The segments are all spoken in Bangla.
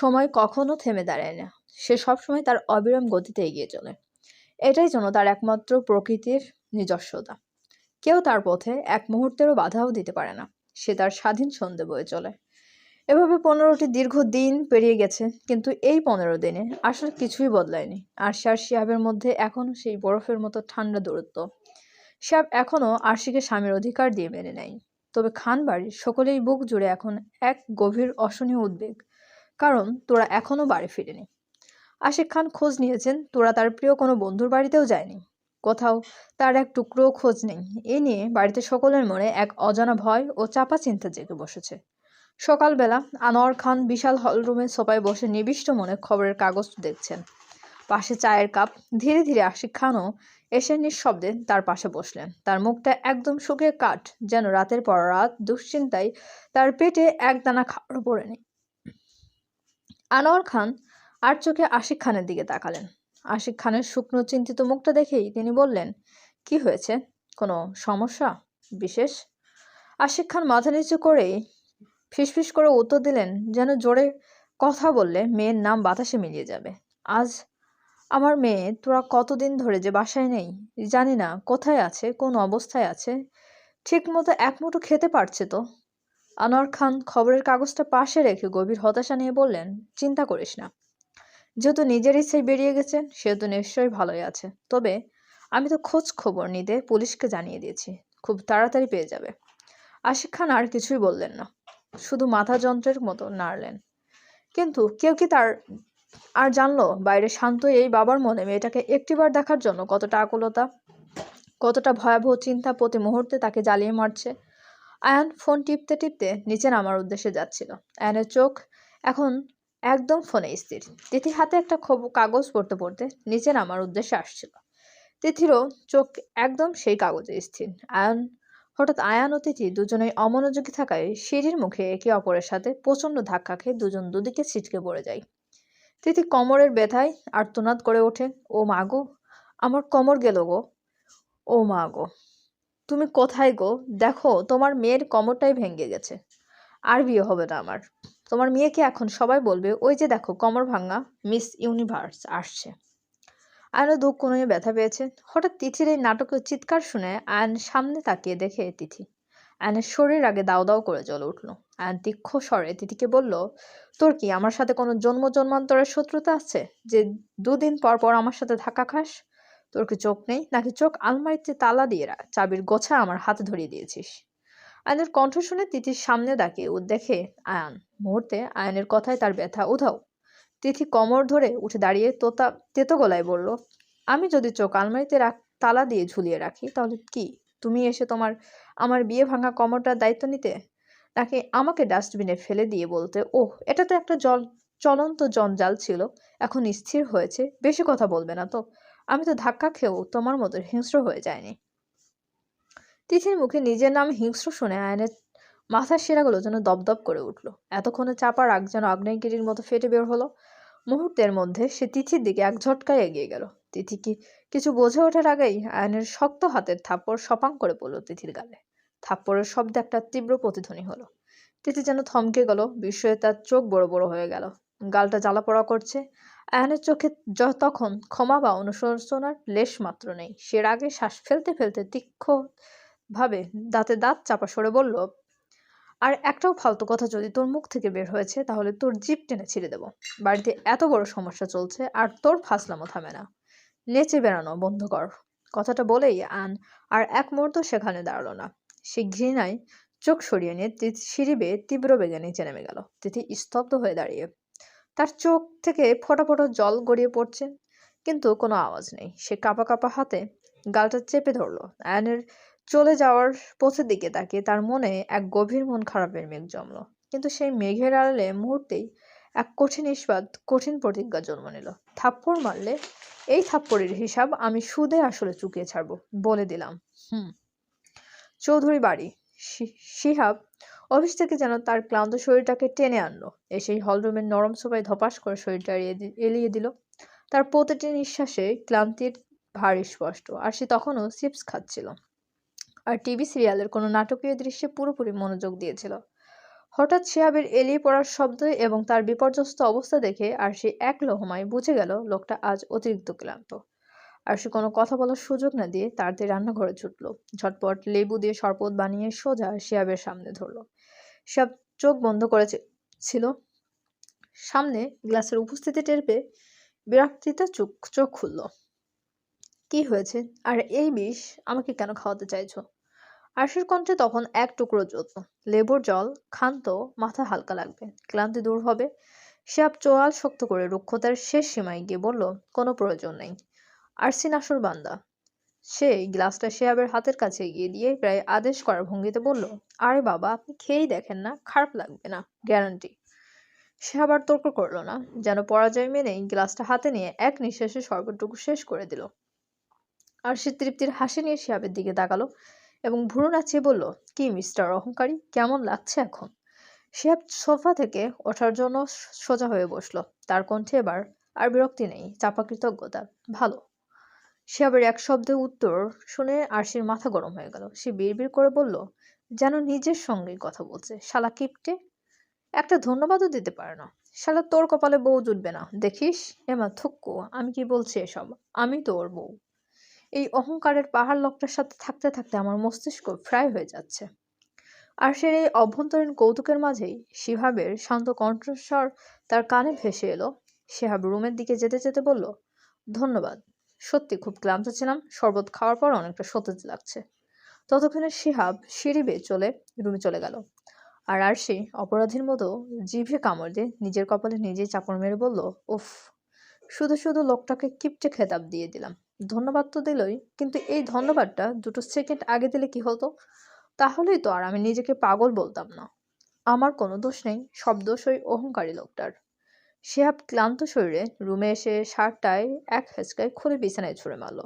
সময় কখনো থেমে দাঁড়ায় না। সে সবসময় তার অবিরাম গতিতে এগিয়ে চলে। এটাই যেন তার একমাত্র প্রকৃতির নিজস্বতা। কেউ তার পথে এক মুহূর্তেরও বাধাও দিতে পারে না। সে তার স্বাধীন ছন্দে বয়ে চলে। এভাবে পনেরোটি দীর্ঘ দিন পেরিয়ে গেছে, কিন্তু এই পনেরো দিনে আসলে কিছুই বদলায়নি। আরশি আর শিহাবের মধ্যে এখনও সেই বরফের মতো ঠান্ডা দূরত্ব। শিহাব এখনও আরশিকে স্বামীর অধিকার দিয়ে মেনে নেয় তবে খান বাড়ির সকলেই বুক জুড়ে এখন এক গভীর অসহনীয় উদ্বেগ। কারণ তোরা এখনও বাড়ি ফিরেনি। আশিক খান খোঁজ নিয়েছেন, তোরা তার প্রিয় কোনো বন্ধুর বাড়িতেও যায়নি। কোথাও তার এক টুকরোও খোঁজ নেই। এ নিয়ে বাড়িতে সকলের মনে এক অজানা ভয় ও চাপা চিন্তা জেগে বসেছে। সকালবেলা আনোয়ার খান বিশাল হলরুমে সোফায় বসে নিবিষ্ট মনে খবরের কাগজ দেখছেন। পাশে চায়ের কাপ। ধীরে ধীরে আশিক খানও এসে নিঃশব্দে তার পাশে বসলেন। তার মুখটা একদম শুকিয়ে কাঠ, যেন রাতের পর রাত দুশ্চিন্তায় তার পেটে এক দানা খাবারও পড়েনি আনোয়ার খান আর চোখে আশিক খানের দিকে তাকালেন। আশিক খানের শুকনো, চিন্তিত মুখটা দেখেই তিনি বললেন, কি হয়েছে? কোনো সমস্যা? বিশেষ? আশিক খান মাথা নিচু করেই ফিসফিস করে উত্তর দিলেন, যেন জোরে কথা বললে মেয়ের নাম বাতাসে মিলিয়ে যাবে। আজ আমার মেয়ে, তোরা কতদিন ধরে যে বাসায় নেই, জানি না কোথায় আছে, কোন অবস্থায় আছে ঠিক মতো এক মুঠো খেতে পারছে তো? আনোয়ার খান খবরের কাগজটা পাশে রেখে গভীর হতাশা নিয়ে বললেন, চিন্তা করিস না। যেহেতু নিজের ইচ্ছায় বেরিয়ে গেছেন, সেহেতু নিশ্চয়ই ভালোই আছে। তবে আমি তো খোঁজ খবর নিতে পুলিশকে জানিয়ে দিয়েছি। খুব তাড়াতাড়ি পেয়ে যাবে। আশিক খান আর কিছুই বললেন না। শুধু মাথা যন্ত্রের মতো নাড়লেন। কিন্তু কেউ কি তার আর জানলো, বাইরে শান্ত এই বাবার মনে মেয়েটাকে একটিবার দেখার জন্য কতটা আকুলতা, কতটা ভয়াবহ চিন্তা প্রতি মুহূর্তে তাকে জ্বালিয়ে মারছে। আয়ান ফোন টিপতে টিপতে নিচে নামার উদ্দেশ্যে যাচ্ছিল। আয়ানের চোখ এখন একদম ফোনে স্থির। তিথি হাতে একটা কাগজ পড়তে পড়তে নিচে নামার উদ্দেশ্যে আসছিল। তিথিরও চোখ একদম সেই কাগজে স্থির। আয়ান, হঠাৎ আয়ান ও তিথি দুজনেই অমনোযোগী থাকায় সিঁড়ির মুখে একে অপরের সাথে প্রচণ্ড ধাক্কা খেয়ে দুজন দুদিকে ছিটকে পড়ে যায়। তিথি কোমরের ব্যথায় আর্তনাদ করে ওঠে, ও মা গো, আমার কোমর গেল গো, ও মা গো। তুমি কোথায় গো? দেখো, তোমার মেয়ের কোমরটাই ভেঙে গেছে। আর বিয়ে হবে না আমার। তোমার মেয়েকে এখন সবাই বলবে, ওই যে দেখো, কোমর ভাঙা মিস ইউনিভার্স আসছে। আয়নও দুঃখ কোনো ব্যথা পেয়েছে। হঠাৎ তিথির এই নাটকের চিৎকার শুনে আয়ন সামনে তাকিয়ে দেখে তিথি। আয়নের শরীর আগে দাও দাও করে জ্বলে উঠল। আয়ন তীক্ষ্ণ স্বরে তিথিকে বলল, তোর কি আমার সাথে কোনো জন্ম জন্মান্তরের শত্রুতা আছে? যে দুদিন পর পর আমার সাথে ধাক্কা খাস? তোর কি চোখ নেই? নাকি চোখ আলমারিতে তালা দিয়ে রাখ, চাবির গোছা আমার হাতে ধরিয়ে দিয়েছিস। আয়নের কণ্ঠ শুনে তিথির সামনে ডাকে ও দেখে, আয়ান, মুহূর্তে আয়নের কথায় তার ব্যথা উধাও। তিথি কোমর ধরে উঠে দাঁড়িয়ে তোতা, তেতো গলায় বলল, আমি যদি চোখ আলমারিতে রাখ, তালা দিয়ে ঝুলিয়ে রাখি, তাহলে কি? তুমি এসে তোমার, আমার বিয়ে ভাঙা কোমরটার দায়িত্ব নিতে? নাকি আমাকে ডাস্টবিনে ফেলে দিয়ে বলতে, ওহ, এটা তো একটা জল চলন্ত জঞ্জাল ছিল, এখন স্থির হয়েছে, বেশি কথা বলবে না তো। আমি তো ধাক্কা খেয়েও তোমার মতো হিংস্র হয়ে যায়নি তিথির মুখে নিজের নাম হিংস্র শুনে আয়নের মাথার শিরাগুলো যেন দপদপ করে উঠল। এতক্ষণে চাপা রাগ যেন আগ্নেয়গিরির মতো ফেটে বের হলো। মুহূর্তের মধ্যে সে তিথির দিকে এক ঝটকায় এগিয়ে গেল। তিথি কি কিছু বোঝে ওঠার আগেই আয়নের শক্ত হাতের থাপ্পড় সপাং করে পড়ল তিথির গালে। থাপ্পড়ের শব্দে একটা তীব্র প্রতিধ্বনি হলো। তিথি যেন থমকে গেল, বিস্ময়ে তার চোখ বড় বড় হয়ে গেল। গালটা জ্বালা পড়া করছে। আয়নের চোখে তখন ক্ষমা বা অনুশোচনার লেশ মাত্র নেই। সে রাগে শ্বাস ফেলতে ফেলতে তীক্ষ্ণ ভাবে দাঁতে দাঁত চাপা সরে বলল, আর একটাও ফালতু কথা যদি তোর মুখ থেকে বের হয়েছে, তাহলে তোর জিপ টেনে ছিঁড়ে দেবো। বাড়িতে এত বড় সমস্যা চলছে, আর তোর ফাসলামো থামে না। নেচে বেড়ানো, বন্ধ কর। কথাটা বলেই আন আর এক মুহূর্ত সেখানে দাঁড়াল না। সে ঘৃণায় চোখ সরিয়ে নিয়ে সিঁড়ি বেয়ে তীব্র বেগে নিচে নেমে গেল। তিথি স্তব্ধ হয়ে দাঁড়িয়ে তার চোখ থেকে ফোঁটা ফোঁটা জল গড়িয়ে পড়ছে, কিন্তু কোনো আওয়াজ নেই। সে কাঁপা কাঁপা হাতে গালটা চেপে ধরলো। আয়নের চলে যাওয়ার পথের দিকে তাকিয়ে তার মনে এক গভীর মন খারাপের মেঘ জমলো। কিন্তু সেই মেঘের আড়ালে মুহূর্তেই এক কঠিন ইস্পাত কঠিন প্রতিজ্ঞা জন্ম নিল। থাপ্পড় মারলে এই থাপ্পড়ের হিসাব আমি সুদে আসলে চুকিয়ে ছাড়বো বলে দিলাম। হুম। চৌধুরী বাড়ি শিহাব অফিস থেকে যেন তার ক্লান্ত শরীরটাকে টেনে আনলো। এসেই হলরুমের নরম সোফায় ধপাস করে শরীরটা এলিয়ে দিল। তার প্রতিটি নিঃশ্বাসে ক্লান্তির ভার স্পষ্ট, আর সে তখনও চিপস খাচ্ছিল। আর টিভি সিরিয়ালের কোনো নাটকীয় দৃশ্যে পুরোপুরি মনোযোগ দিয়েছিল। হঠাৎ শিহাবের এলিয়ে পড়ার শব্দ এবং তার বিপর্যস্ত অবস্থা দেখে আর সে এক লোহমায় বুঝে গেল, লোকটা আজ অতিরিক্ত ক্লান্ত। আর সে কোনো কথা বলার সুযোগ না দিয়ে তাড়াতাড়ি রান্নাঘরে ছুটল। ঝটপট লেবু দিয়ে শরবত বানিয়ে সোজা শিহাবের সামনে ধরলো। শিহাব চোখ বন্ধ করেছে, ছিল। সামনে গ্লাসের উপস্থিতি টের পেয়ে বিরক্তিতে চোখ চোখ খুলল। কি হয়েছে? আর এই বিষ আমাকে কেন খাওয়াতে চাইছো? আরশির কণ্ঠে তখন এক টুকরো জোত লেবুর জল খান তো মাথা হালকা লাগবে, ক্লান্তি দূর হবে। শিয়াব চোয়াল শক্ত করে রুক্ষতার শেষ সীমায় গিয়ে বলল, কোনো প্রয়োজন নেই। আরসি নাসুর বান্দা সে গ্লাসটা শিয়াবের হাতের কাছে এগিয়ে দিয়ে প্রায় আদেশ করার ভঙ্গিতে বলল, আরে বাবা, আপনি খেয়েই দেখেন না, খারাপ লাগবে না, গ্যারান্টি। সে আবার তর্ক করল না, যেন পরাজয় মেনেই গ্লাসটা হাতে নিয়ে এক নিঃশ্বাসে শরবতটুকু শেষ করে দিল। আর সে তৃপ্তির হাসি নিয়ে শিয়াবের দিকে তাকালো এবং ভুরু নাচিয়ে বলল, কি মিস্টার অহংকারী, কেমন লাগছে এখন? শিহাব সোফা থেকে ওঠার জন্য সোজা হয়ে বসল। তার কণ্ঠে এবার আর বিরক্তি নেই, চাপা কৃতজ্ঞতা, ভালো। শিহাবের এক শব্দে উত্তর শুনে আরশির মাথা গরম হয়ে গেল। সে বিড়বিড় করে বলল, যেন নিজের সঙ্গেই কথা বলছে। শালা কিপটে। একটা ধন্যবাদও দিতে পারে না। শালা তোর কপালে বউ জুটবে না। দেখিস, এমা থুক্কু, আমি কি বলছি এসব? আমি তোর বউ এই অহংকারের পাহাড় লোকটার সাথে থাকতে থাকতে আমার মস্তিষ্ক ফ্রাই হয়ে যাচ্ছে। আর সে এই অভ্যন্তরীণ কৌতুকের মাঝেই শিহাবের শান্ত কণ্ঠস্বর তার কানে ভেসে এলো। শিহাব রুমের দিকে যেতে যেতে বলল, ধন্যবাদ। সত্যি খুব ক্লান্ত ছিলাম, শরবত খাওয়ার পর অনেকটা সতেজ লাগছে। ততক্ষণে শিহাব সিঁড়ি বেয়ে চলে, রুমে চলে গেল। আর আর আরশি অপরাধীর মতো জিভে কামড় দিয়ে নিজের কপালে নিজেই চাপড় মেরে বলল, উফ, শুধু শুধু লোকটাকে কিপটে খেতাব দিয়ে দিলাম। ধন্যবাদ তো দিলই, কিন্তু এই ধন্যবাদটা দুটো সেকেন্ড আগে দিলে কি হতো? তাহলেই তো আর আমি নিজেকে পাগল বলতাম না। আমার কোনো দোষ নেই, সব দোষ ওই অহংকারী লোকটার। শেহাব ক্লান্ত শরীরে রুমে এসে শার্টটায় এক হেঁচকায় খুলে বিছানায় ছুঁড়ে মারল।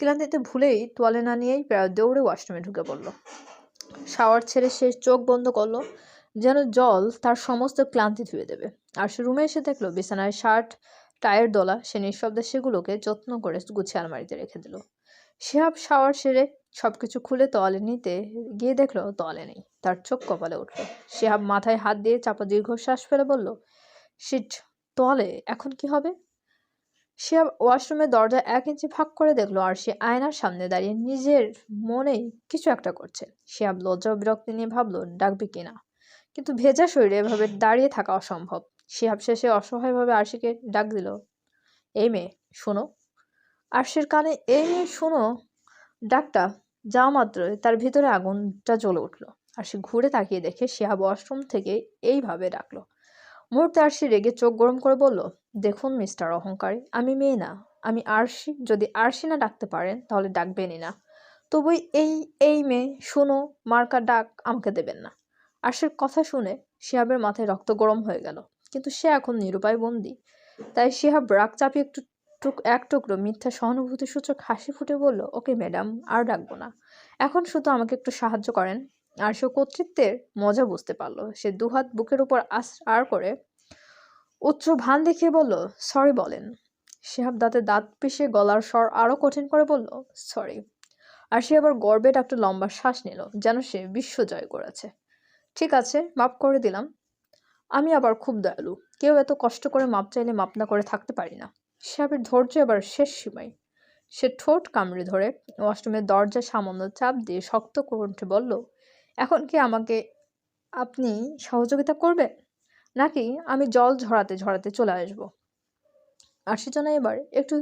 ক্লান্তিতে ভুলেই তোয়ালে না নিয়েই প্রায় দৌড়ে ওয়াশরুমে ঢুকে পড়ল। শাওয়ার ছেড়ে সে চোখ বন্ধ করল, যেন জল তার সমস্ত ক্লান্তি ধুয়ে দেবে। আর সে রুমে এসে দেখল, বিছানায় শার্ট, টায়ের দোলা, সে নিঃশব্দে সেগুলোকে যত্ন করে গুছিয়ে আলমারিতে রেখে দিল। শেহাব শাওয়ার সেরে সব কিছু খুলে তোয়ালে নিতে গিয়ে দেখল, তোয়ালে নেই, তার চোখ কপালে উঠল। শেহাব মাথায় হাত দিয়ে চাপা দীর্ঘশ্বাস ফেলে বলল শিট তোয়ালে এখন কি হবে? শেহাব ওয়াশরুমের দরজা এক ইঞ্চি ফাঁক করে দেখল আর সে আয়নার সামনে দাঁড়িয়ে নিজের মনেই কিছু একটা করছে। শেহাব লজ্জা বিরক্তি নিয়ে ভাবলো, ডাকবে কিনা কিন্তু ভেজা শরীরে এভাবে দাঁড়িয়ে থাকা অসম্ভব। শিহাব শেষে অসহায়ভাবে আরশিকে ডাক দিল, এই মেয়ে, শোনো। আরশির কানে, এই মেয়ে, শোনো। ডাকটা যা মাত্র তার ভিতরে আগুনটা জ্বলে উঠল। আর সে ঘুরে তাকিয়ে দেখে শিহাব ওয়াশরুম থেকে এইভাবে ডাকলো মুহূর্তে আরশি রেগে চোখ গরম করে বলল, দেখুন, মিস্টার অহংকারী, আমি মেয়ে না। আমি আরশি। যদি আরশি না ডাকতে পারেন, তাহলে ডাকবেনই না। তবুই এই এই মেয়ে, শোনো, মার্কা ডাক আমাকে দেবেন না। আরশির কথা শুনে শিহাবের মাথায় রক্ত গরম হয়ে গেল। কিন্তু সে এখন নিরুপায় বন্দি। তাই শিহাব রাগ চাপিয়ে একটু টুক, এক টুকরো মিথ্যা সহানুভূতি সূচক হাসি ফুটে বলল, ওকে, ম্যাডাম, আর ডাকবো না। এখন শুধু আমাকে একটু সাহায্য করেন। আর সে কর্তৃত্বের মজা বুঝতে পারল। সে দুহাত বুকের উপর আস আর করে উচ্চ ভান দেখিয়ে বলল, সরি, বলেন। শিহাব দাঁতে দাঁত পিষে গলার স্বর আরও কঠিন করে বলল, সরি। আর সে আবার গর্বে একটা লম্বা শ্বাস নিল, যেন সে বিশ্ব জয় করেছে। ঠিক আছে, মাপ করে দিলাম। আমি আবার খুব দয়ালু। কেউ এত কষ্ট করে মাপ চাইলে মাপ না করে থাকতে পারি না। শিহাবের ধৈর্য এবার শেষ সীমায়। সে ঠোঁট কামড়ে ধরে ওয়াশরুমের দরজা সামান্য চাপ দিয়ে শক্ত কণ্ঠে বলল এখন কি আমাকে আপনি সহযোগিতা করবেন? নাকি আমি জল ঝরাতে ঝরাতে চলে আসব? আশিজনা এবার একটু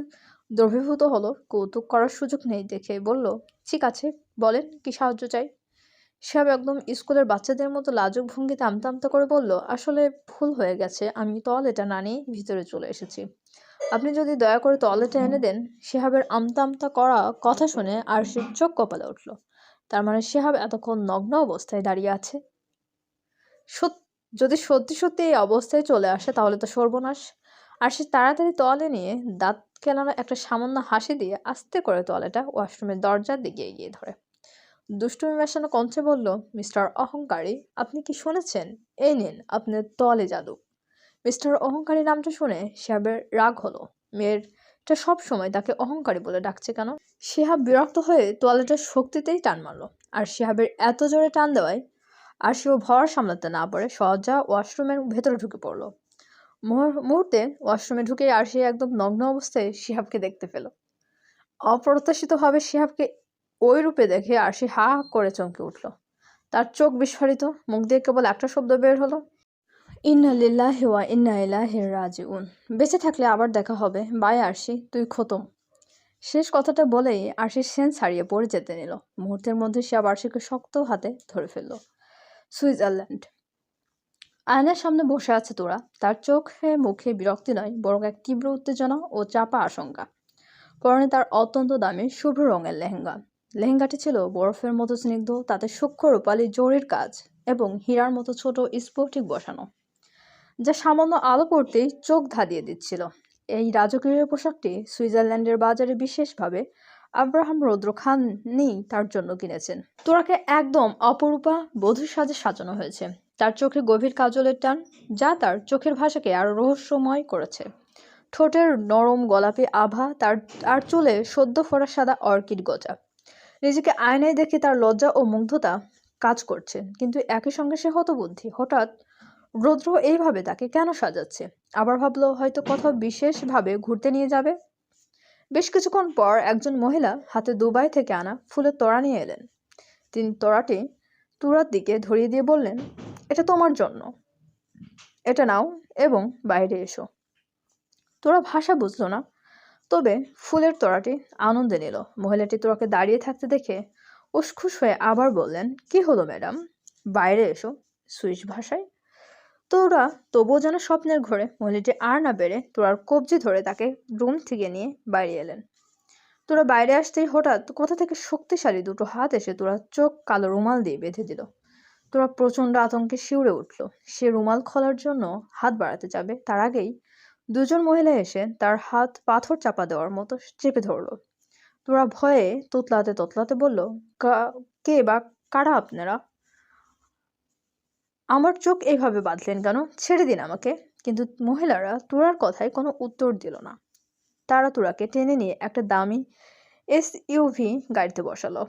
দ্রবীভূত হলো, কৌতুক করার সুযোগ নেই দেখে বলল, ঠিক আছে, বলেন, কি সাহায্য চাই? সব একদম স্কুলের বাচ্চাদের মতো লাজুক ভঙ্গিতে আমতা আমতা করে বলল, আসলে ভুল হয়ে গেছে, আমি টয়লেটটা না নিয়ে ভিতরে চলে এসেছি। আপনি যদি দয়া করে টয়লেটে এনে দেন শেহাবের আমতা আমতা করা কথা শুনে আর সে চোখ কপালে উঠল। তার মানে সে শেহাব এতক্ষণ নগ্ন অবস্থায় দাঁড়িয়ে আছে। যদি সত্যি সত্যি এই অবস্থায় চলে আসে তাহলে তো সর্বনাশ। আর সে তাড়াতাড়ি তোয়ালে নিয়ে দাঁত কেলানো একটা সামান্য হাসি দিয়ে আস্তে করে তোয়ালেটা ওয়াশরুমের দরজার দিকে এগিয়ে ধরে। দুষ্টুমি মেশানো কণ্ঠে বলল, মিস্টার অহংকারী, আপনি কি শুনেছেন? এই নিন, আপনার তলে জাদু। মিস্টার অহংকারী নামটা শুনে শিহাবের রাগ হলো। মেয়েরটা সব সময় তাকে অহংকারী বলে ডাকছে কেন? শিহাব বিরক্ত হয়ে তোয়ালেটার শক্তিতেই টান মারলো। আর শিহাবের এত জোরে টান দেওয়ায় আরশিও ভর সামলাতে না পারে সজ্জা ওয়াশরুমের ভেতরে ঢুকে পড়ল। মুহূর্তে ওয়াশরুমে ঢুকে আরশি একদম নগ্ন অবস্থায় শিহাবকে দেখতে পেল। অপ্রত্যাশিতভাবে শিহাবকে ওই রূপে দেখে আর সে হা করে চমকে উঠল। তার চোখ বিস্ফারিত, মুখ দিয়ে কেবল একটা শব্দ বের হলো। ইন্না হেওয়া ওয়া ইন্না ইলাইহি রাজিউন। বেঁচে থাকলে আবার দেখা হবে। বাই আরশি, তুই খতম। শেষ কথাটা বলেই আরশির সেন হারিয়ে পড়ে যেতে নিল। মুহূর্তের মধ্যে সে আবার আরশিকে শক্ত হাতে ধরে ফেলল। সুইজারল্যান্ড। আয়নার সামনে বসে আছে তোরা। তার চোখে মুখে বিরক্তি নয়, বরং এক তীব্র উত্তেজনা ও চাপা আশঙ্কা। পরনে তার অত্যন্ত দামি, শুভ্র রঙের লেহেঙ্গা। লেহেঙ্গাটি ছিল বরফের মতো স্নিগ্ধ, তাতে সূক্ষ্ম রূপালি জরির কাজ এবং হীরার মতো ছোট স্ফটিক বসানো। যা সামান্য আলো পড়তেই চোখ ধাঁধিয়ে দিচ্ছিল। এই রাজকীয় পোশাকটি সুইজারল্যান্ডের বাজারে বিশেষভাবে আব্রাহাম রৌদ্র খানই তার জন্য কিনেছেন। তোরাকে একদম অপরূপা বধূর সাজে সাজানো হয়েছে। তার চোখে গভীর কাজলের টান, যা তার চোখের ভাষাকে আরও রহস্যময় করেছে। ঠোঁটের নরম গোলাপি আভা, তার, আর চুলে সদ্য ফোড়া সাদা অর্কিড গজা। নিজেকে আয়নায় দেখে তার লজ্জা ও মুগ্ধতা কাজ করছে, কিন্তু একই সঙ্গে সে হতবুদ্ধি। হঠাৎ রৌদ্র এইভাবে তাকে কেন সাজাচ্ছে? আবার ভাবলো হয়তো কোথাও বিশেষভাবে ঘুরতে নিয়ে যাবে? বেশ কিছুক্ষণ পর একজন মহিলা হাতে দুবাই থেকে আনা ফুলের তোড়া নিয়ে এলেন। তিনি তোড়াটি তুরার দিকে ধরিয়ে দিয়ে বললেন, এটা তোমার জন্য। এটা নাও এবং বাইরে এসো। তোরা ভাষা বুঝলো না, তবে ফুলের তোড়াটি আনন্দে নিল। মহিলাটি তোরাকে দাঁড়িয়ে থাকতে দেখে উসখুস হয়ে আবার বললেন, কি হলো ম্যাডাম? বাইরে এসো, সুইস ভাষায়? তোরা তবুও যেন স্বপ্নের ঘরে। মহিলাটি আর না বেড়ে তোরার কবজি ধরে তাকে রুম থেকে নিয়ে বাইরে এলেন। তোরা বাইরে আসতেই হঠাৎ কোথা থেকে শক্তিশালী দুটো হাত এসে তোরা চোখ কালো রুমাল দিয়ে বেঁধে দিল। তোরা প্রচণ্ড আতঙ্কে শিউরে উঠল। সে রুমাল খোলার জন্য হাত বাড়াতে যাবে, তার আগেই দুজন মহিলা এসে তার হাত পাথর চাপা দেওয়ার মতো চেপে ধরলো। তোরা ভয়ে তোতলাতে তোতলাতে বলল "কা- বা কারা আপনারা? আমার চোখ এইভাবে বাঁধলেন কেন? ছেড়ে দিন আমাকে। কিন্তু মহিলারা তুরার কথায় কোনো উত্তর দিল না। তারা তুরাকে টেনে নিয়ে একটা দামি এস ইউভি গাড়িতে বসালো।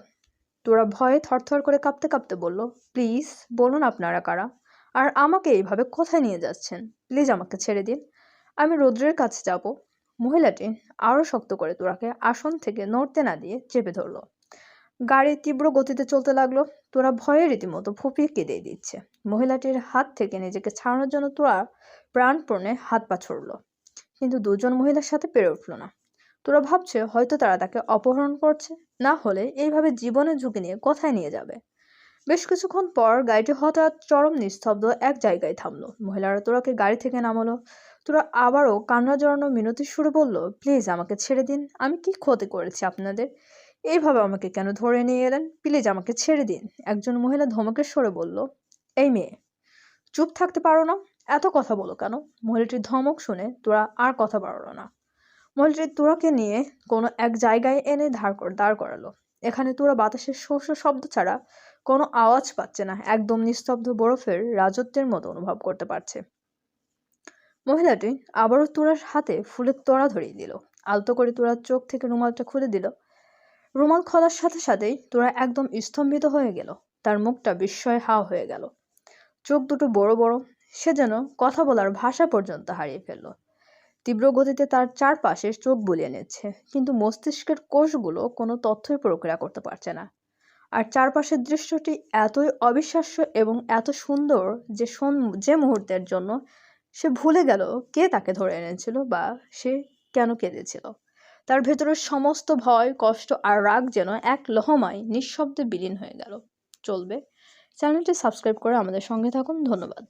তোরা ভয়ে থরথর করে কাঁপতে কাঁপতে বলল, প্লিজ, বলুন আপনারা কারা? আর আমাকে এইভাবে কোথায় নিয়ে যাচ্ছেন? প্লিজ আমাকে ছেড়ে দিন। আমি রৌদ্রের কাছে যাব। মহিলাটি আরও শক্ত করে তোরাকে আসন থেকে নড়তে না দিয়ে চেপে ধরলো। গাড়ি তীব্র গতিতে চলতে লাগল। তোরা ভয়ে রীতিমতো ফুপিয়ে কেঁদে দিচ্ছে। মহিলাটির হাত থেকে নিজেকে ছাড়ানোর জন্য তোরা প্রাণপণে হাত পা ছড়লো। কিন্তু দুজন মহিলার সাথে পেরে উঠল না। তোরা ভাবছে হয়তো তারা তাকে অপহরণ করছে, না হলে এইভাবে জীবনের ঝুঁকি নিয়ে কোথায় নিয়ে যাবে। বেশ কিছুক্ষণ পর গাড়িটি হঠাৎ চরম নিস্তব্ধ এক জায়গায় থামলো। মহিলারা তোরাকে গাড়ি থেকে নামালো। তোরা আবারও কান্না জড়ানো মিনতি সুরে বলল প্লিজ আমাকে ছেড়ে দিন। আমি কি ক্ষতি করেছি আপনাদের? এইভাবে আমাকে কেন ধরে নিয়ে এলেন? প্লিজ আমাকে ছেড়ে দিন। একজন মহিলা ধমকের সরে বলল, এই মেয়ে, চুপ থাকতে পারো না? এত কথা বলো কেন? মহিলাটির ধমক শুনে তোরা আর কথা বাড়ালো না। মহিলাটি তোরাকে নিয়ে কোনো এক জায়গায় এনে ধার কর, দাঁড় করালো। এখানে তোরা বাতাসের শো শো শব্দ ছাড়া কোনো আওয়াজ পাচ্ছে না। একদম নিস্তব্ধ বরফের রাজত্বের মতো অনুভব করতে পারছে। মহিলাটি আবারও তোরার হাতে ফুলের তোড়া ধরিয়ে দিল। আলতো করে তোরার চোখ থেকে রুমালটা খুলে দিল। রুমাল খোলার সাথে সাথেই তোরা একদম স্তম্ভিত হয়ে গেল। তার মুখটা বিস্ময়ে হা হয়ে গেল। চোখ দুটো বড় বড়, সে যেন কথা বলার ভাষা পর্যন্ত হারিয়ে ফেলল। তীব্র গতিতে তার চারপাশে চোখ বুলিয়ে নিচ্ছে, কিন্তু মস্তিষ্কের কোষগুলো কোনো তথ্যই প্রক্রিয়া করতে পারছে না। আর চারপাশের দৃশ্যটি এতই অবিশ্বাস্য এবং এত সুন্দর যে যে মুহূর্তের জন্য সে ভুলে গেল কে তাকে ধরে এনেছিল বা সে কেন কেঁদেছিল। তার ভেতরের সমস্ত ভয়, কষ্ট আর রাগ যেন এক লহমায়, নিঃশব্দে বিলীন হয়ে গেল। চলবে। চ্যানেলটি সাবস্ক্রাইব করে আমাদের সঙ্গে থাকুন। ধন্যবাদ।